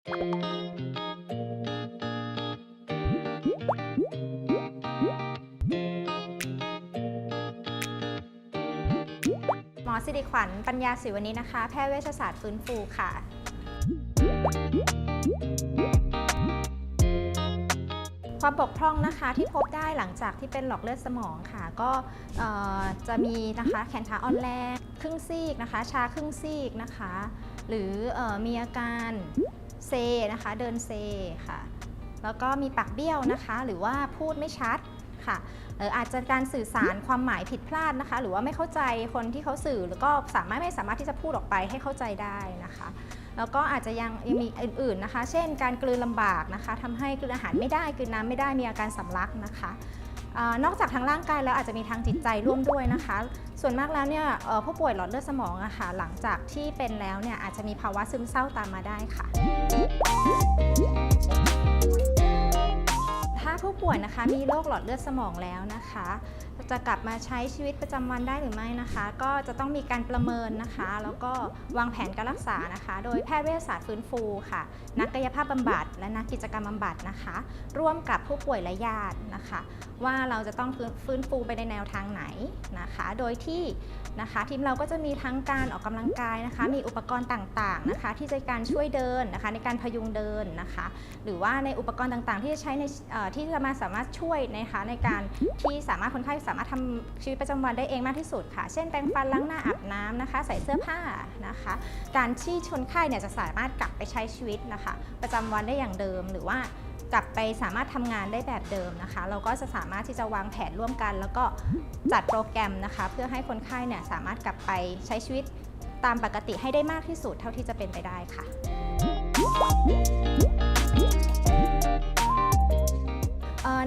หมอสิริขวัญปัญญาศิวนินะคะ แพทย์เวชศาสตร์ฟื้นฟูค่ะ ความบกพร่องนะคะที่พบได้หลังจากที่เป็นหลอดเลือดสมองค่ะ ก็จะมีนะคะแขนขาอ่อนแรงครึ่งซีกนะคะ ชาครึ่งซีกนะคะ หรือออมีอาการ เซนะคะ เดินเซค่ะ แล้วก็มีปากเบี้ยวนะคะ หรือว่าพูดไม่ชัดค่ะอออาจจะการสื่อสารความหมายผิดพลาดนะคะ หรือว่าไม่เข้าใจคนที่เขาสื่อแล้วก็สามารถไม่สามารถที่จะพูดออกไปให้เข้าใจได้นะคะ แล้วก็อาจจะยังยังมีอื่นๆนะคะ เช่น การกลืนลำบากนะคะทำให้กลืนอาหารไม่ได้กลืนน้ำไม่ได้มีอาการสำลักนะคะ นอกจากทางร่างกายแล้วอาจจะมีทางจิตใจร่วมด้วยนะคะ ส่วนมากแล้วเนี่ยผู้ป่วยหลอดเลือดสมองอะค่ะหลังจากที่เป็นแล้วเนี่ยอาจจะมีภาวะซึมเศร้าตามมาได้ค่ะ ผู้ป่วยนะคะมีโรคหลอดเลือดสมองแล้วนะคะ จะกลับมาใช้ชีวิตประจำวันได้หรือไม่นะคะ ก็จะต้องมีการประเมินนะคะ แล้วก็วางแผนการรักษานะคะ โดยแพทย์เวชศาสตร์ฟื้นฟูค่ะ นักกายภาพบำบัดและนักกิจกรรมบำบัดนะคะ ร่วมกับผู้ป่วยและญาตินะคะ ว่าเราจะต้องฟื้นฟูไปในแนวทางไหนนะคะ โดยที่นะคะทีมเราก็จะมีทั้งการออกกำลังกายนะคะ มีอุปกรณ์ต่างๆนะคะ ที่จะการช่วยเดินนะคะ ในการพยุงเดินนะคะ หรือว่าในอุปกรณ์ต่างๆ ที่จะใช้ในเอ่ที่จะมาสามารถช่วยนะคะในการที่สามารถคนไข้สามารถทำชีวิตประจำวันได้เองมากที่สุดค่ะ เช่นแปรงฟันล้างหน้าอาบน้ำนะคะ ใส่เสื้อผ้านะคะ การที่คนไข้เนี่ยจะสามารถกลับไปใช้ชีวิตนะคะ ประจำวันได้อย่างเดิมหรือว่ากลับไปสามารถทำงานได้แบบเดิมนะคะ เราก็จะสามารถที่จะวางแผนร่วมกัน แล้วก็จัดโปรแกรมนะคะ เพื่อให้คนไข้เนี่ยสามารถกลับไปใช้ชีวิตตามปกติให้ได้มากที่สุดเท่าที่จะเป็นไปได้ค่ะ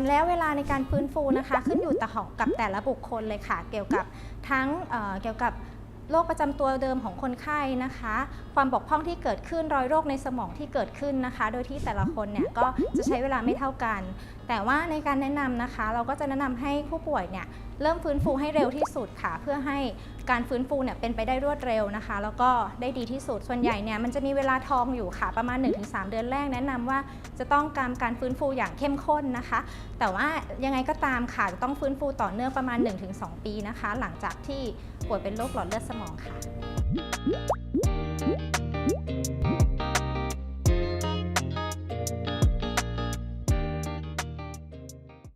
แล้วเวลาในการฟื้นฟูนะคะ ขึ้นอยู่แต่อกับแต่ละบุคคลเลยค่ะ เกี่ยวกับทั้งเอ่อเกี่ยวกับโรคประจำตัวเดิมของคนไข้นะคะ ความบกพร่องที่เกิดขึ้นรอยโรคในสมองที่เกิดขึ้นนะคะ โดยที่แต่ละคนเนี่ยก็จะใช้เวลาไม่เท่ากันแต่ว่าในการแนะนำนะคะ เราก็จะแนะนำให้ผู้ป่วยเนี่ยเริ่มฟื้นฟูให้เร็วที่สุดค่ะ เพื่อให้การฟื้นฟูเนี่ยเป็นไปได้รวดเร็วนะคะ แล้วก็ได้ดีที่สุดส่วนใหญ่เนี่ยมันจะมีเวลาทองอยู่ค่ะ ประมาณ 1-3 เดือนแรกแนะนำว่าจะต้องการการฟื้นฟูอย่างเข้มข้นนะคะ แต่ว่ายังไงก็ตามค่ะจะต้องฟื้นฟูต่อเนื่องประมาณ 1-2 ปีนะคะ หลังจากที่ป่วยเป็นโรคหลอดเลือดสมองค่ะ